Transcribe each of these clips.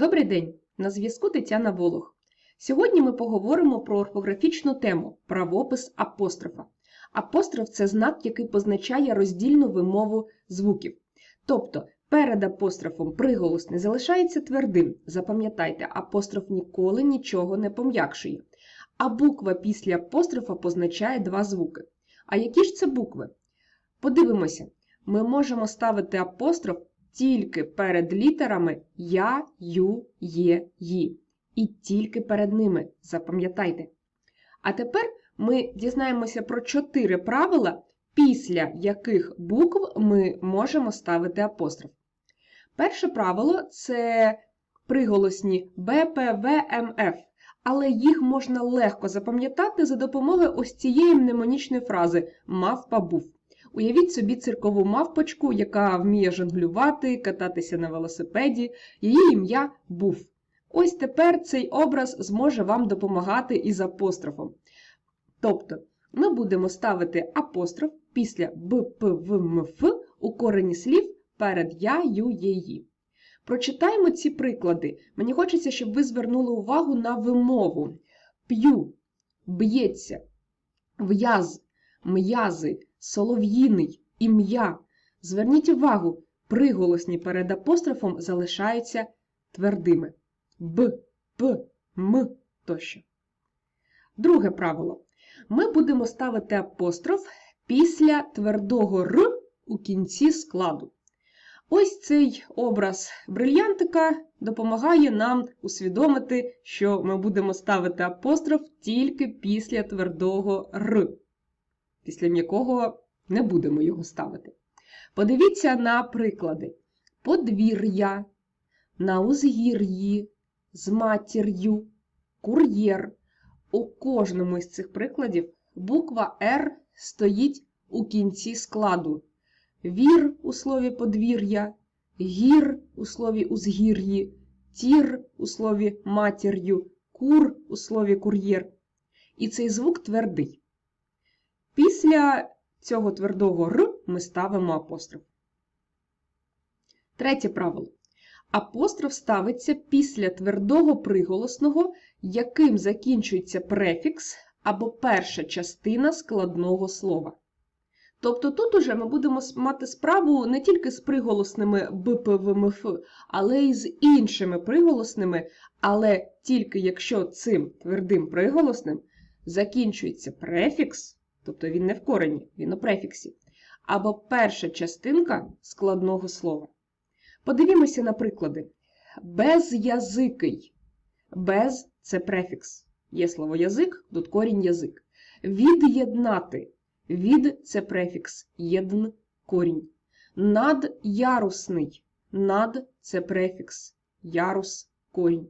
Добрий день! На зв'язку Тетяна Волох. Сьогодні ми поговоримо про орфографічну тему правопис апострофа. Апостроф це знак, який позначає роздільну вимову звуків. Тобто перед апострофом приголос не залишається твердим. Запам'ятайте, апостроф ніколи нічого не пом'якшує. А буква після апострофа позначає два звуки. А які ж це букви? Подивимося, ми можемо ставити апостроф тільки перед літерами Я, Ю, Є, Ї. І тільки перед ними, запам'ятайте. А тепер ми дізнаємося про чотири правила, після яких букв ми можемо ставити апостроф. Перше правило це приголосні Б, П, В, М, Ф. Але їх можна легко запам'ятати за допомогою ось цієї мнемонічної фрази мавпа був. Уявіть собі циркову мавпочку, яка вміє жонглювати, кататися на велосипеді. Її ім'я був. Ось тепер цей образ зможе вам допомагати із апострофом. Тобто, ми будемо ставити апостроф після Б, П, В, М, Ф у корені слів перед Я, Ю, Є, Ї. Прочитаємо ці приклади. Мені хочеться, щоб ви звернули увагу на вимову. П'ю, б'ється, в'яз, м'язи, солов'їний, ім'я. Зверніть увагу, приголосні перед апострофом залишаються твердими. Б, П, М тощо. Друге правило. Ми будемо ставити апостроф після твердого Р у кінці складу. Ось цей образ брильянтика допомагає нам усвідомити, що ми будемо ставити апостроф тільки після твердого Р, після м'якого не будемо його ставити. Подивіться на приклади: подвір'я, на узгір'ї, з матір'ю, кур'єр. У кожному із цих прикладів буква Р стоїть у кінці складу. Вір у слові подвір'я, гір у слові узгір'ї, тір у слові матір'ю, кур у слові кур'єр. І цей звук твердий. Після цього твердого Р ми ставимо апостроф. Третє правило. Апостроф ставиться після твердого приголосного, яким закінчується префікс або перша частина складного слова. Тобто тут уже ми будемо мати справу не тільки з приголосними Б, П, В, М, Ф, але й з іншими приголосними, але тільки якщо цим твердим приголосним закінчується префікс, тобто він не в корені, він у префіксі, або перша частинка складного слова. Подивімося на приклади. Безязикий. Без це префікс. Є слово язик, тут корінь язик. Від'єднати. Від це префікс. Єдн корінь. Надярусний. Над це префікс. Ярус корінь.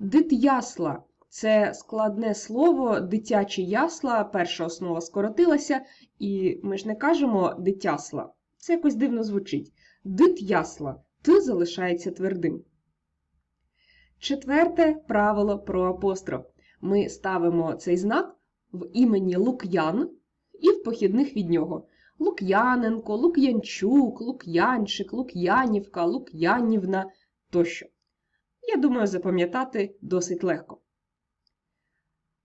Дит'ясла це складне слово, дитячі ясла, перша основа скоротилася, і ми ж не кажемо дитясла. Це якось дивно звучить. Дит'ясла. Т залишається твердим. Четверте правило про апостроф. Ми ставимо цей знак в імені Лук'ян і в похідних від нього. Лук'яненко, Лук'янчук, Лук'янчик, Лук'янівка, Лук'янівна тощо. Я думаю, запам'ятати досить легко.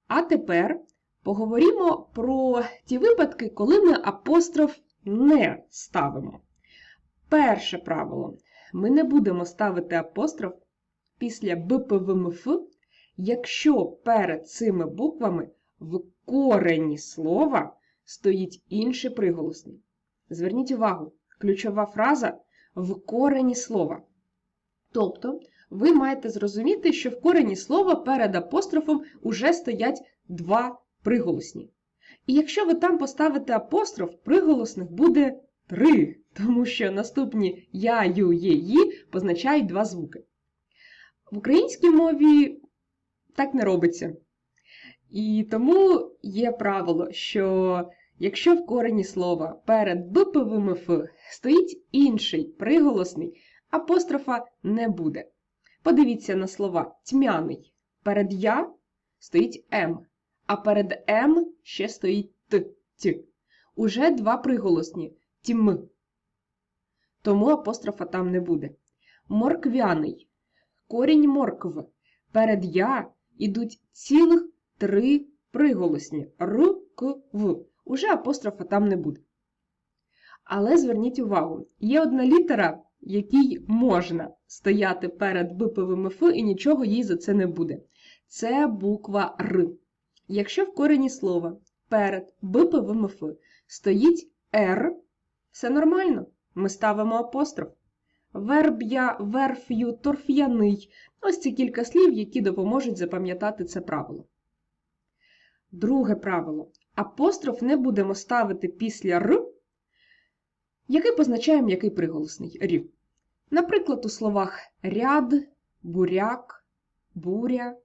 А тепер поговоримо про ті випадки, коли ми апостроф не ставимо. Перше правило. Ми не будемо ставити апостроф після БПВМФ, якщо перед цими буквами в корені слова стоїть інший приголосний. Зверніть увагу, ключова фраза в корені слова. Тобто, ви маєте зрозуміти, що в корені слова перед апострофом уже стоять два приголосні. І якщо ви там поставите апостроф, приголосних буде три, тому що наступні я, ю, є, ї позначають два звуки. В українській мові так не робиться. І тому є правило, що якщо в корені слова перед БПВМФ стоїть інший приголосний, апострофа не буде. Подивіться на слова тьмяний. Перед я стоїть М, а перед М ще стоїть Т. Т. Уже два приголосні тьм. Тому апострофа там не буде. Морквяний. корінь моркв. Перед я ідуть цілих три приголосні р, к, в. Уже апострофа там не буде. Але зверніть увагу, є одна літера, якій можна стояти перед биповим «ф» і нічого їй за це не буде. Це буква Р. Якщо в корені слова перед биповим стоїть Р, все нормально. Ми ставимо апостроф. Верб'я, верф'ю, торф'яний. Ось ці кілька слів, які допоможуть запам'ятати це правило. Друге правило. Апостроф не будемо ставити після Р, який позначає м'який приголосний рів. Наприклад, у словах ряд, буряк, буря.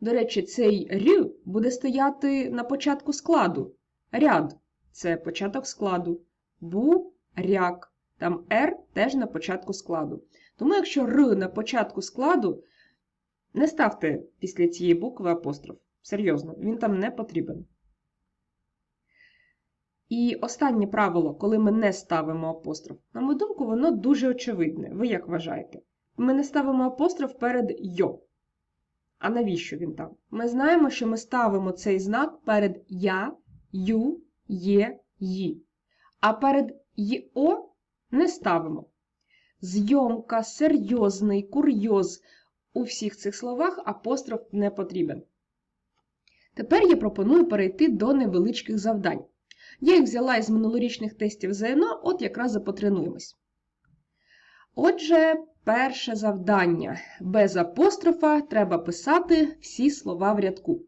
До речі, цей рю буде стояти на початку складу. Ряд це початок складу. Буряк. Там Р теж на початку складу. Тому, якщо Р на початку складу, не ставте після цієї букви апостроф. Серйозно, він там не потрібен. І останнє правило, коли ми не ставимо апостроф, на мою думку, воно дуже очевидне. Ви як вважаєте? Ми не ставимо апостроф перед йо. А навіщо він там? Ми знаємо, що ми ставимо цей знак перед я, ю, є, ї. А перед йо не ставимо. Зйомка, серйозний, курйоз. У всіх цих словах апостроф не потрібен. Тепер я пропоную перейти до невеличких завдань. Я їх взяла із минулорічних тестів ЗНО, от якраз і потренуємось. Отже, перше завдання. Без апострофа треба писати всі слова в рядку.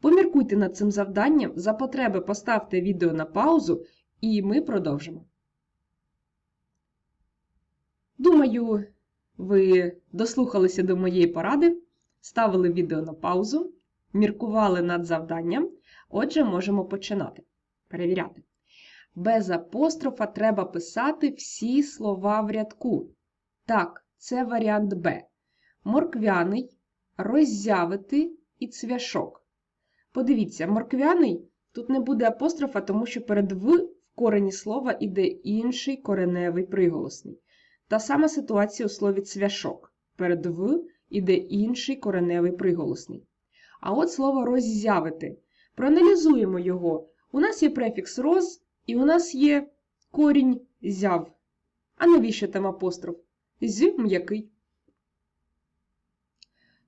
Поміркуйте над цим завданням, за потреби поставте відео на паузу, і ми продовжимо. Думаю, ви дослухалися до моєї поради, ставили відео на паузу, міркували над завданням. Отже, можемо починати. Перевіряти. Без апострофа треба писати всі слова в рядку. Так, це варіант Б. Морквяний, роззявити і цвяшок. Подивіться, морквяний тут не буде апострофа, тому що перед В в корені слова іде інший кореневий приголосний. Та сама ситуація у слові цвяшок. Перед В іде інший кореневий приголосний. А от слово роззявити. Проаналізуємо його. У нас є префікс роз, і у нас є корінь зяв. А навіщо там апостроф? З м'який.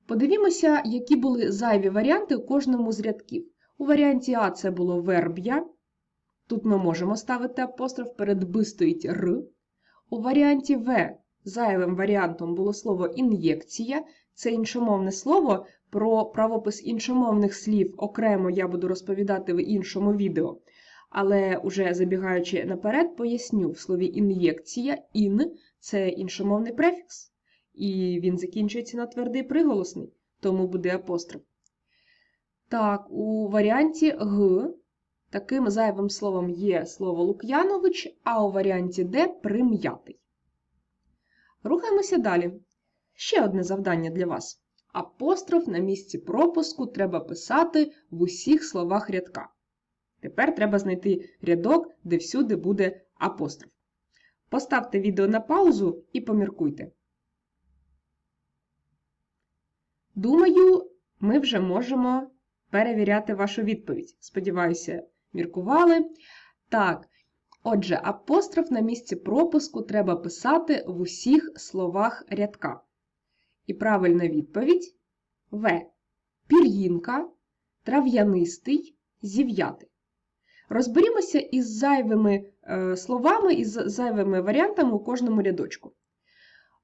Подивімося, які були зайві варіанти у кожному з рядків. У варіанті А це було верб'я. Тут ми можемо ставити апостроф, перед Б стоїть Р. У варіанті В зайвим варіантом було слово ін'єкція. Це іншомовне слово. Про правопис іншомовних слів окремо я буду розповідати в іншому відео. Але уже забігаючи наперед, поясню, в слові ін'єкція ін це іншомовний префікс, і він закінчується на твердий приголосний, тому буде апостроф. Так, у варіанті Г таким зайвим словом є слово Лук'янович, а у варіанті Д прим'ятий. Рухаємося далі. Ще одне завдання для вас. Апостроф на місці пропуску треба писати в усіх словах рядка. Тепер треба знайти рядок, де всюди буде апостроф. Поставте відео на паузу і поміркуйте. Думаю, ми вже можемо перевіряти вашу відповідь. Сподіваюся, міркували. Так, отже, апостроф на місці пропуску треба писати в усіх словах рядка. І правильна відповідь В. Пір'їнка, трав'янистий, зів'ятий. Розберімося із зайвими е, словами, із зайвими варіантами у кожному рядочку.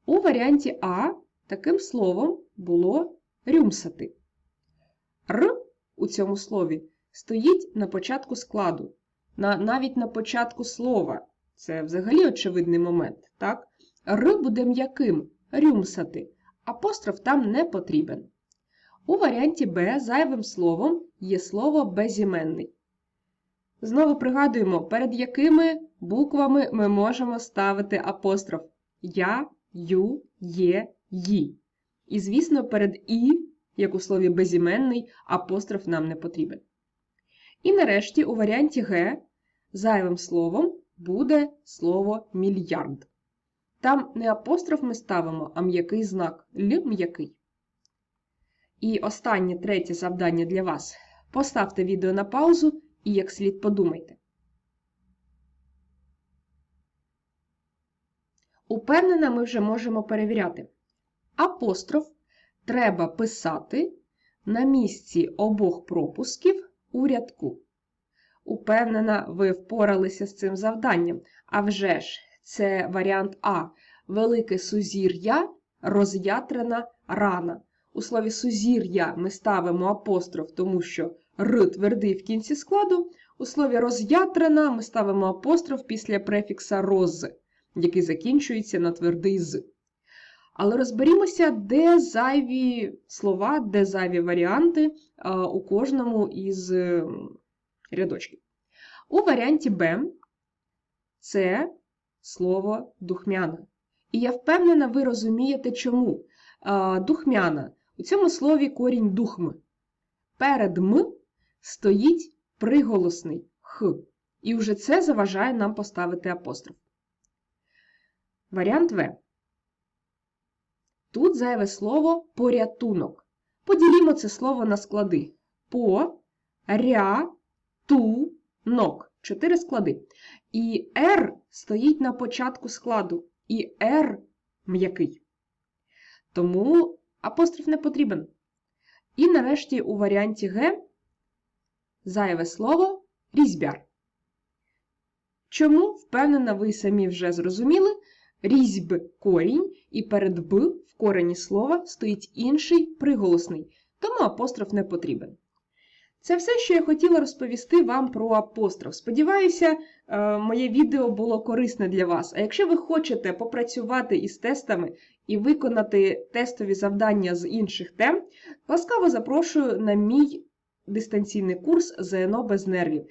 У варіанті А таким словом було рюмсати. Р у цьому слові стоїть на початку складу, на, навіть на початку слова. Це взагалі очевидний момент. так? Р буде м'яким рюмсати. Апостроф там не потрібен. У варіанті Б зайвим словом є слово безіменний. Знову пригадуємо, перед якими буквами ми можемо ставити апостроф Я, Ю, Є, Ї. І, звісно, перед І, як у слові безіменний, апостроф нам не потрібен. І нарешті у варіанті Г зайвим словом буде слово мільярд. Там не апостроф ми ставимо, а м'який знак Л м'який. І останнє третє завдання для вас. Поставте відео на паузу і як слід подумайте. Упевнена, ми вже можемо перевіряти. Апостроф треба писати на місці обох пропусків у рядку. Упевнена, ви впоралися з цим завданням. А вже ж, це варіант А. Велике сузір'я, роз'ятрена рана. У слові сузір'я ми ставимо апостроф, тому що р твердий в кінці складу. У слові роз'ятрена ми ставимо апостроф після префікса роз, який закінчується на твердий з. Але розберімося, де зайві слова, де зайві варіанти у кожному із е, рядочків. У варіанті Б це слово духмяна. І я впевнена, ви розумієте, чому. Духмяна. У цьому слові корінь духм. Перед м стоїть приголосний х. І вже це заважає нам поставити апостроф. Варіант В. Тут зайве слово порятунок. Поділімо це слово на склади. По, ря, ту, нок. Чотири склади. І «р» стоїть на початку складу. І «р» м'який. Тому апостроф не потрібен. І нарешті у варіанті Г зайве слово різьбяр. Чому, впевнена, ви самі вже зрозуміли, різьб корінь, і перед Б в корені слова стоїть інший приголосний, тому апостроф не потрібен. Це все, що я хотіла розповісти вам про апостроф. Сподіваюся, е, моє відео було корисне для вас. А якщо ви хочете попрацювати із тестами і виконати тестові завдання з інших тем, ласкаво запрошую на мій дистанційний курс ЗНО без нервів.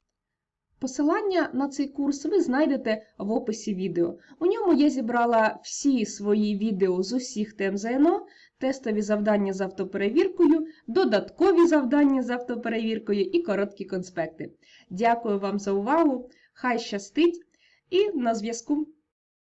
Посилання на цей курс ви знайдете в описі відео. У ньому я зібрала всі свої відео з усіх тем ЗНО, тестові завдання з автоперевіркою, додаткові завдання з автоперевіркою і короткі конспекти. Дякую вам за увагу! Хай щастить і на зв'язку!